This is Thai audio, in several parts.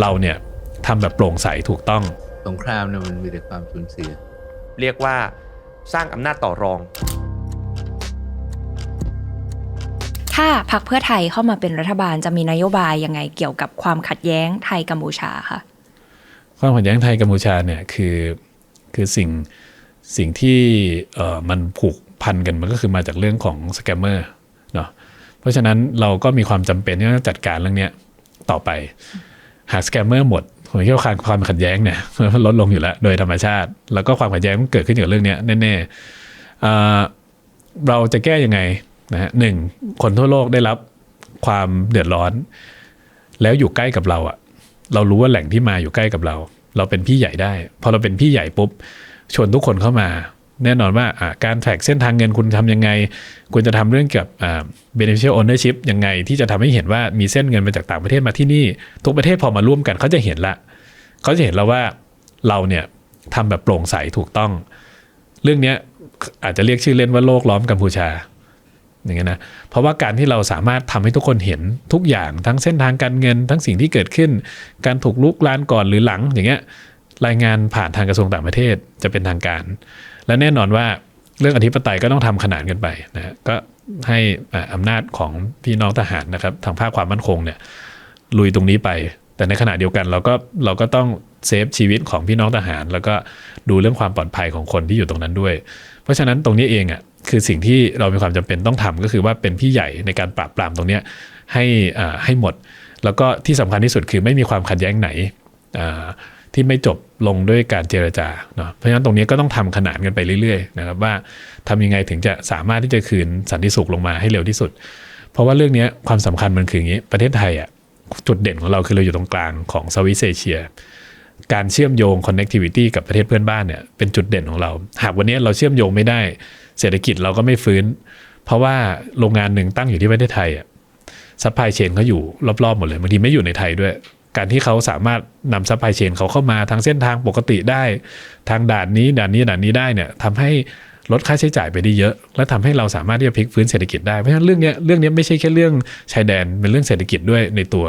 เราเนี่ยทำแบบโปร่งใสถูกต้อง สงครามเนี่ยมันมีแต่ความสูญเสีย เรียกว่าสร้างอำนาจต่อรอง ถ้าพักเพื่อไทยเข้ามาเป็นรัฐบาลจะมีนโยบายยังไงเกี่ยวกับความขัดแย้งไทยกัมพูชาค่ะความขัดแย้งไทยกัมพูชาเนี่ยคือคือสิ่งสิ่งที่เอ่อมันผูกพันกันมันก็คือมาจากเรื่องของสแกมเมอร์เนาะเพราะฉะนั้นเราก็มีความจำเป็นที่ต้องจัดการเรื่องเนี้ยต่อไป หากสแกมเมอร์หมดผมคิดว่าความความขัดแย้งเนี่ยมันลดลงอยู่แล้ว โดยธรรมชาติ แล้วก็ความขัดแย้งมันเกิดขึ้นอยู่กับเรื่องนี้แน่ๆเอ่อเราจะแก้ยังไงนะฮะหนึ่งคนทั่วโลกได้รับความเดือดร้อน แล้วอยู่ใกล้กับเราอะเรารู้ว่าแหล่งที่มาอยู่ใกล้กับเรา เราเป็นพี่ใหญ่ได้ พอเราเป็นพี่ใหญ่ปุ๊บชวนทุกคนเข้ามา แน่นอนว่าการแท็กเส้นทางเงินคุณทำยังไง คุณจะทำเรื่องเกี่ยวกับ beneficial ownership ยังไง ที่จะทำให้เห็นว่ามีเส้นเงินมาจากต่างประเทศมาที่นี่ ทุกประเทศพอมาร่วมกันเขาจะเห็นละเขาจะเห็นแล้วว่าเราเนี่ยทำแบบโปร่งใสถูกต้อง เรื่องนี้อาจจะเรียกชื่อเล่นว่าโลกล้อมกัมพูชาอย่างเงี้ยนะเพราะว่าการที่เราสามารถทำให้ทุกคนเห็นทุกอย่างทั้งเส้นทางการเงิน ทั้งสิ่งที่เกิดขึ้น การถูกลุกลานก่อนหรือหลังอย่างเงี้ยรายงานผ่านทางกระทรวงต่างประเทศจะเป็นทางการ และแน่นอนว่าเรื่องอธิปไตยก็ต้องทำขนานกันไปนะฮะก็ให้อ่าอำนาจของพี่น้องทหารนะครับ ทางภาคความมั่นคงเนี่ยลุยตรงนี้ไป แต่ในขณะเดียวกันเราก็เราก็ต้องเซฟชีวิตของพี่น้องทหาร แล้วก็ดูเรื่องความปลอดภัยของคนที่อยู่ตรงนั้นด้วย เพราะฉะนั้นตรงนี้เองอะคือสิ่งที่เรามีความจำเป็นต้องทำก็คือว่าเป็นพี่ใหญ่ในการปราบปรามตรงเนี้ยให้อ่าให้หมด แล้วก็ที่สำคัญที่สุดคือไม่มีความขัดแย้งไหนอ่า ที่ไม่จบลงด้วยการเจรจาเนาะเพราะฉะนั้นตรงนี้ก็ต้องทำขนานกันไปเรื่อยๆนะครับว่าทำยังไงถึงจะสามารถที่จะคืนสันติสุขลงมาให้เร็วที่สุด เพราะว่าเรื่องนี้ความสำคัญมันคืออย่างนี้ ประเทศไทยอะจุดเด่นของเราคือเราอยู่ตรงกลางของสวิสเอเชียการเชื่อมโยง connectivity กับประเทศเพื่อนบ้านเนี่ยเป็นจุดเด่นของเรา หากวันนี้เราเชื่อมโยงไม่ได้ เศรษฐกิจเราก็ไม่ฟื้น เพราะว่าโรงงานหนึ่งตั้งอยู่ที่ประเทศไทยอะซัพพลายเชนเขาอยู่รอบๆหมดเลยบางทีไม่อยู่ในไทยด้วย การที่เขาสามารถนำซัพพลายเชนเขาเข้ามาทางเส้นทางปกติได้ ทางด่านนี้ด่านนี้ด่านนี้ได้เนี่ยทำให้ลดค่าใช้จ่ายไปได้เยอะ และทำให้เราสามารถที่จะพลิกฟื้นเศรษฐกิจได้ เพราะฉะนั้นเรื่องนี้เรื่องนี้ไม่ใช่แค่เรื่องชายแดนเป็นเรื่องเศรษฐกิจด้วยในตัว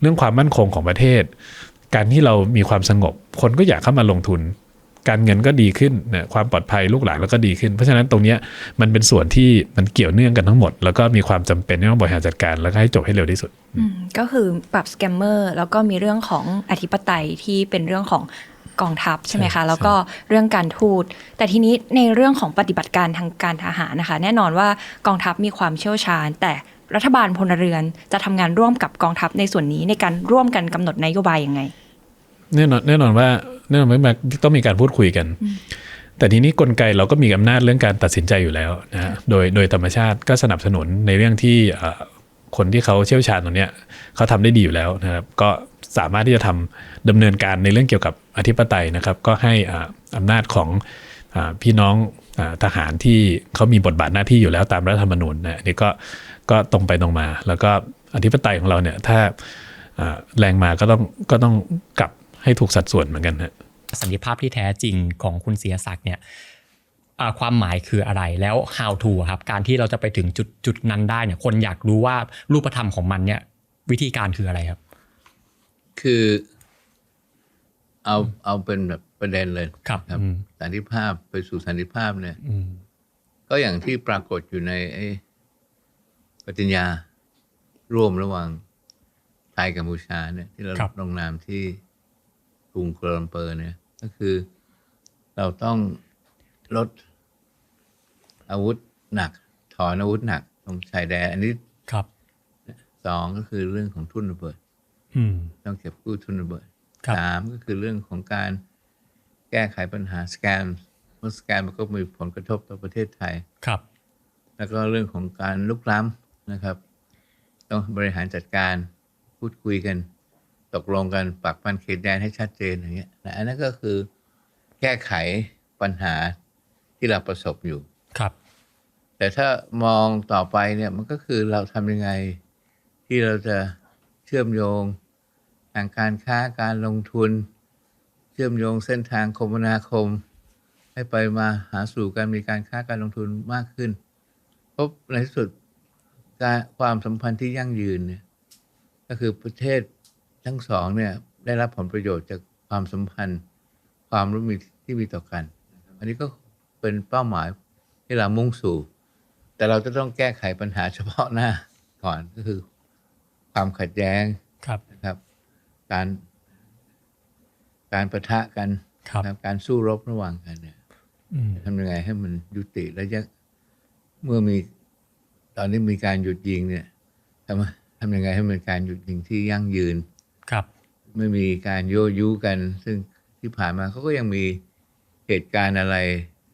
เรื่องความมั่นคงของประเทศ การที่เรามีความสงบ คนก็อยากเข้ามาลงทุน การเงินก็ดีขึ้นนะความปลอดภัยลูกหลานแล้วก็ดีขึ้น เพราะฉะนั้นตรงเนี้ยมันเป็นส่วนที่มันเกี่ยวเนื่องกันทั้งหมด แล้วก็มีความจำเป็นที่ต้องบริหารจัดการแล้วก็ให้จบให้เร็วที่สุดอืมก็คือปรับสแกมเมอร์แล้วก็มีเรื่องของอธิปไตยที่เป็นเรื่องของกองทัพใช่ไหมใช่คะ แล้วก็เรื่องการทูต แต่ทีนี้ในเรื่องของปฏิบัติการทางการทหารนะคะ แน่นอนว่ากองทัพมีความเชี่ยวชาญ แต่รัฐบาลพลเรือนจะทำงานร่วมกับกองทัพในส่วนนี้ในการร่วมกันกำหนดนโยบายยังไง แน่นอนแน่นอนว่าแน่นอนว่าต้องมีการพูดคุยกัน แต่ทีนี้กลไกเราก็มีอำนาจเรื่องการตัดสินใจอยู่แล้วนะฮะโดยโดยธรรมชาติก็สนับสนุนในเรื่องที่เอ่อคนที่เขาเชี่ยวชาญตรงเนี้ยเขาทำได้ดีอยู่แล้วนะครับ ก็สามารถที่จะทำดำเนินการในเรื่องเกี่ยวกับอธิปไตยนะครับ ก็ให้อ่าอำนาจของอาพี่น้องอาทหารที่เขามีบทบาทหน้าที่อยู่แล้วตามรัฐธรรมนูญนะอันนี่ก็ก็ตรงไปตรงมา แล้วก็อธิปไตยของเราเนี่ยถ้าอ่าแรงมาก็ต้องก็ต้องกลับ ให้ถูกสัดส่วนเหมือนกันฮะสันติภาพที่แท้จริงของคุณเสียศักดิ์เนี่ยอ่าความหมายคืออะไรแล้ว how to อะครับการที่เราจะไปถึงจุดจุดนั้นได้เนี่ยคนอยากรู้ว่ารูปธรรมของมันเนี่ย วิธีการคืออะไรครับ คือเอาเอาเป็นแบบประเด็นเลยครับครับอืมสันติภาพไปสู่สันติภาพเนี่ยอืมก็อย่างที่ปรากฏอยู่ในไอ้ปฏิญญาร่วมระหว่างไทยกัมพูชาเนี่ย ที่เราครับลงนามที่ก รุงกัวลาลัมเปอร์เนี่ยก็คือเราต้องลดอาวุธหนัก ถอนอาวุธหนักตรงชายแดนอันนี้ครับสองก็คือเรื่องของทุนระเบิดอืมต้องเก็บกู้ทุนระเบิดครับสามก็คือเรื่องของการแก้ไขปัญหาสแกมเพราะสแกมมันก็มีผลกระทบต่อประเทศไทยครับ แล้วก็เรื่องของการลุกล้ำนะครับ ต้องบริหารจัดการพูดคุยกัน ตกลงกันปักปันเขตแดนให้ชัดเจนอย่างเงี้ยนะอันนั้นก็คือแก้ไขปัญหาที่เราประสบอยู่ครับ แต่ถ้ามองต่อไปเนี่ยมันก็คือเราทำยังไงที่เราจะเชื่อมโยงทางการค้าการลงทุน เชื่อมโยงเส้นทางคมนาคม ให้ไปมาหาสู่การมีการค้าการลงทุนมากขึ้นเพราะในที่สุดการความสัมพันธ์ที่ยั่งยืนเนี่ยก็คือประเทศ ทั้งสองเนี่ยได้รับผลประโยชน์จากความสัมพันธ์ ความร่วมมือที่มีต่อกัน อันนี้ก็เป็นเป้าหมายที่เรามุ่งสู่ แต่เราจะต้องแก้ไขปัญหาเฉพาะหน้าก่อนก็คือ ความขัดแย้งครับนะครับ การ การประทะกันครับนะครับการสู้รบระหว่างกันเนี่ยอืมทำยังไงให้มันยุติและยังเมื่อมีตอนนี้มีการหยุดยิงเนี่ยทำทำยังไงให้มันการหยุดยิงที่ยั่งยืน ครับ ไม่มีการโยยุกัน ซึ่งที่ผ่านมาเขาก็ยังมีเหตุการณ์อะไร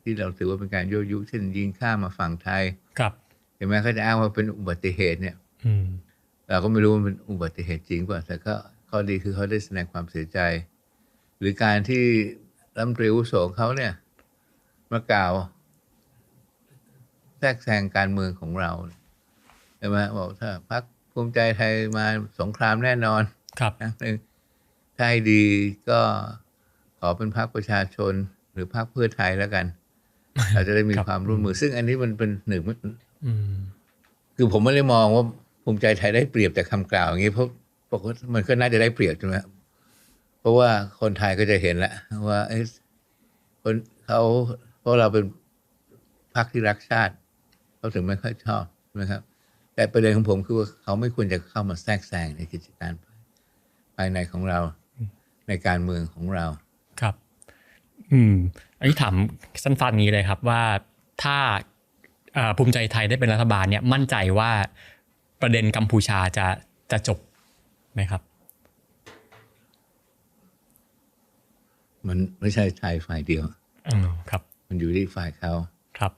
ที่เราถือว่าเป็นการโยยุเช่นยิงข้ามมาฝั่งไทยครับเห็นไหมเขาจะอ้างว่าเป็นอุบัติเหตุเนี่ย อืมเราก็ไม่รู้ว่ามันเป็นอุบัติเหตุจริงเปล่าแต่ก็ข้อดีคือเขาได้แสดงความเสียใจ หรือการที่รัฐมนตรีอาวุโสของเขาเนี่ยมากล่าว แทรกแซงการเมืองของเราใช่ไหมบอกถ้าพรรคภูมิใจไทยมาสงครามแน่นอน ครับนะหนึ่งถ้าให้ดีก็ขอเป็นพรรคประชาชน หรือพรรคเพื่อไทยแล้วกัน เราจะได้มีครับความร่วมมือ ซึ่งอันนี้มันเป็นหนึ่งอืมคือผมไม่ได้มองว่าภูมิใจไทยได้เปรียบจากคำกล่าวอย่างนี้เพราะปกติมันก็น่าจะได้เปรียบใช่ไหมเพราะว่าคนไทยก็จะเห็นแล้วว่าเอ้ยคนเขาเพราะเราเป็นพรรคที่รักชาติเขาถึงไม่ค่อยชอบใช่ไหมครับ แต่ประเด็นของผมคือว่าเขาไม่ควรจะเข้ามาแทรกแซงในกิจการภายในของเรา ในการเมืองของเราครับ อืม อันนี้ถามสั้นๆนี้เลยครับว่าถ้าเอ่อภูมิใจไทยได้เป็นรัฐบาลเนี่ยมั่นใจว่าประเด็นกัมพูชาจะจะจบไหมครับ มันไม่ใช่ไทยฝ่ายเดียวอืมครับ มันอยู่ที่ฝ่ายเขาครับ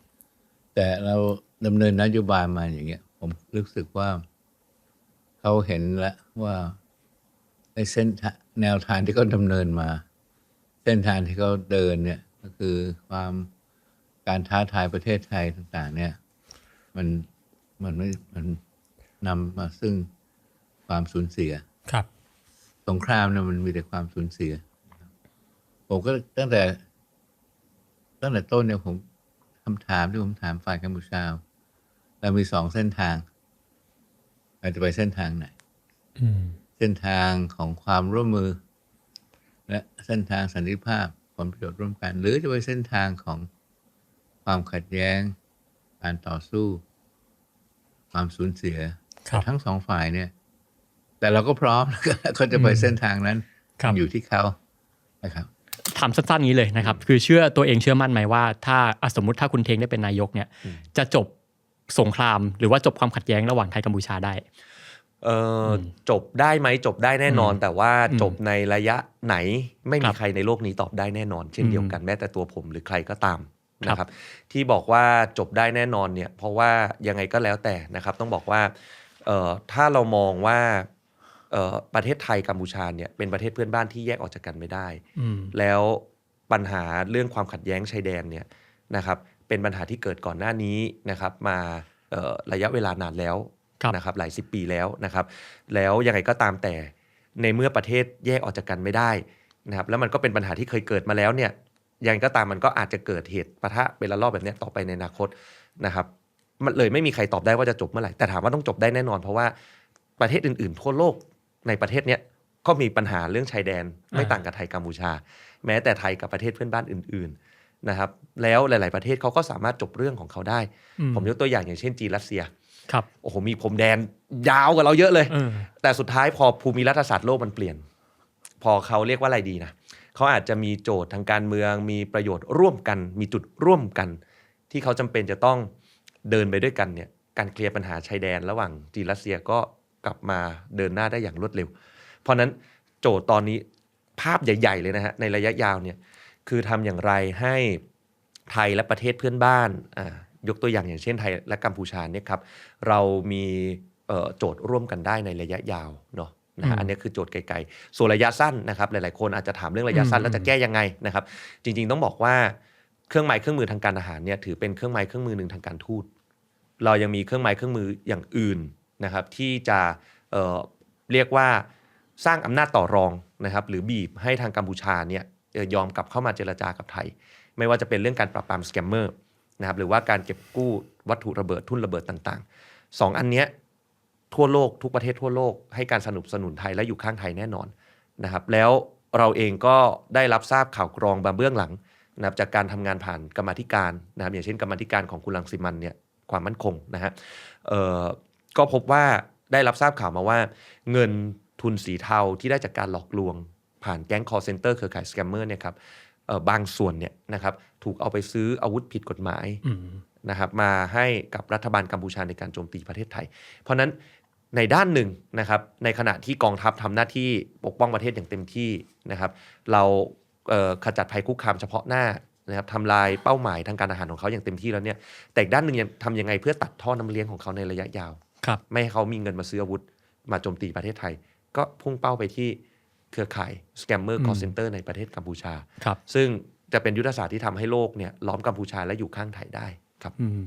แต่เราดำเนินนโยบายมาอย่างเงี้ย ผมรู้สึกว่าเขาเห็นแล้วว่า ในเส้นทางแนวทางที่เขาดำเนินมา เส้นทางที่เขาเดินเนี่ยก็คือความการท้าทายประเทศไทยต่าง ๆ เนี่ย มันมันไม่มันนำมาซึ่งความสูญเสียครับ สงครามเนี่ยมันมีแต่ความสูญเสีย ผมก็ตั้งแต่ ตั้งแต่ต้นเนี่ยผมคำถามที่ผมถามฝ่ายกัมพูชาเรามีสองเส้นทางเราจะไปเส้นทางไหน อืม เส้นทางของความร่วมมือ และเส้นทางสันติภาพผลประโยชน์ร่วมกัน หรือจะไปเส้นทางของความขัดแย้ง การต่อสู้ ความสูญเสียครับทั้งสองฝ่ายเนี่ย แต่เราก็พร้อมเขาจะไปเส้นทางนั้นครับอยู่ที่เขานะครับถามสั้นๆนี้เลยนะครับ คือเชื่อตัวเองเชื่อมั่นไหมว่า ถ้าอะสมมุติถ้าคุณเทงได้เป็นนายกเนี่ย จะจบสงคราม หรือว่าจบความขัดแย้งระหว่างไทยกัมพูชาได้ เอ่ออมจบได้ไหมจบได้แน่นอนอืมแต่ว่าอืมจบในระยะไหนไม่ครัมีบใครในโลกนี้ตอบได้แน่นอน เช่นอืมเดียวกันแม้แต่ตัวผมหรือใครก็ตามครับนะครับ ที่บอกว่าจบได้แน่นอนเนี่ย เพราะว่ายังไงก็แล้วแต่นะครับ ต้องบอกว่าเอ่อถ้าเรามองว่าเอ่อประเทศไทยกัมพูชาเนี่ยเป็นประเทศเพื่อนบ้านที่แยกออกจากกันไม่ได้อืมแล้วปัญหาเรื่องความขัดแย้งชายแดนเนี่ยนะครับเป็นปัญหาที่เกิดก่อนหน้านี้นะครับ มาเอ่อระยะเวลานานแล้วครับ นะครับหลายสิบปีแล้วนะครับแล้วยังไงก็ตามแต่ในเมื่อประเทศแยกออกจากกันไม่ได้นะครับแล้วมันก็เป็นปัญหาที่เคยเกิดมาแล้วเนี่ยยังไงก็ตามมันก็อาจจะเกิดเหตุปะทะเป็นระลอกแบบเนี้ยต่อไปในอนาคตนะครับมันเลยไม่มีใครตอบได้ว่าจะจบเมื่อไหร่แต่ถามว่าต้องจบได้แน่นอน เพราะว่าประเทศอื่นๆทั่วโลกในประเทศเนี้ยก็มีปัญหาเรื่องชายแดนไม่อ่าต่างกับไทยกัมพูชา แม้แต่ไทยกับประเทศเพื่อนบ้านอื่นๆนะครับแล้วหลาย ๆประเทศเขาก็สามารถจบเรื่องของเขาได้อืผมยกตัวอย่างอย่างเช่นจีนรัสเซีย ครับโอ้โหมีพรมแดนยาวกว่าเราเยอะเลยเออแต่สุดท้ายพอภูมิรัฐศาสตร์โลกมันเปลี่ยน พอเขาเรียกว่าอะไรดีนะเขาอาจจะมีโจทย์ทางการเมือง มีประโยชน์ร่วมกัน มีจุดร่วมกัน ที่เขาจำเป็นจะต้องเดินไปด้วยกันเนี่ยการเคลียร์ปัญหาชายแดนระหว่างจีนรัสเซียก็กลับมาเดินหน้าได้อย่างรวดเร็ว เพราะฉะนั้นโจทย์ตอนนี้ภาพใหญ่ ๆ เลยนะฮะในระยะยาวเนี่ยคือทำอย่างไรให้ไทยและประเทศเพื่อนบ้านอ่า ยกตัวอย่างอย่างเช่นไทยและกัมพูชาเนี่ยครับเรามีเอ่อโจทย์ร่วมกันได้ในระยะยาวเนาะนะฮะอืมอันนี้คือโจทย์ไกลๆส่วนระยะสั้นนะครับหลายๆ คนอาจจะถามเรื่องระยะสั้นอืมแล้วจะแก้ยังไงนะครับจริงๆต้องบอกว่าเครื่องไม้เครื่องมือทางการทหารเนี่ยถือเป็นเครื่องไม้เครื่องมือหนึ่งทางการทูต เรายังมีเครื่องไม้เครื่องมืออย่างอื่นนะครับที่จะเอ่อเรียกว่าสร้างอำนาจต่อรองนะครับหรือบีบให้ทางกัมพูชาเนี่ยเอ่อยอมกลับเข้ามาเจรจากับไทย ไม่ว่าจะเป็นเรื่องการปราบปรามสแกมเมอร์ นะครับหรือว่าการเก็บกู้วัตถุระเบิดทุ่นระเบิดต่างๆสองอันเนี้ยทั่วโลกทุกประเทศทั่วโลกให้การสนับสนุนไทยและอยู่ข้างไทยแน่นอนนะครับแล้วเราเองก็ได้รับทราบข่าวกรองมาเบื้องหลังนะครับจากการทำงานผ่านกรรมธิการนะครับอย่างเช่นกรรมธิการของคุณลังสิมันเนี่ยความมั่นคงนะฮะก็พบว่าได้รับทราบข่าวมาว่า เงินทุนสีเทาที่ได้จากการหลอกลวง ผ่านแก๊ง call center เครือข่ายสแกมเมอร์เนี่ยครับ บางส่วนเนี่ยนะครับถูกเอาไปซื้ออาวุธผิดกฎหมายอืมนะครับมาให้กับรัฐบาลกัมพูชาในการโจมตีประเทศไทย เพราะฉะนั้นในด้านหนึ่งนะครับในขณะที่กองทัพทำหน้าที่ปกป้องประเทศอย่างเต็มที่นะครับ เราเอ่อขจัดภัยคุกคามเฉพาะหน้านะครับทำลายเป้าหมายทางการอาหารของเขาอย่างเต็มที่แล้วเนี่ยแต่อีกด้านหนึ่งยังทำยังไงเพื่อตัดท่อน้ำเลี้ยงของเขาในระยะยาวครับไม่ให้เขามีเงินมาซื้ออาวุธมาโจมตีประเทศไทย ก็พุ่งเป้าไปที่ เครือข่ายสแกมเมอร์คอร์เซนเตอร์ในประเทศกัมพูชาครับซึ่งจะเป็นยุทธศาสตร์ที่ทำให้โลกเนี่ยล้อมกัมพูชาและอยู่ข้างไทยได้ครับอืม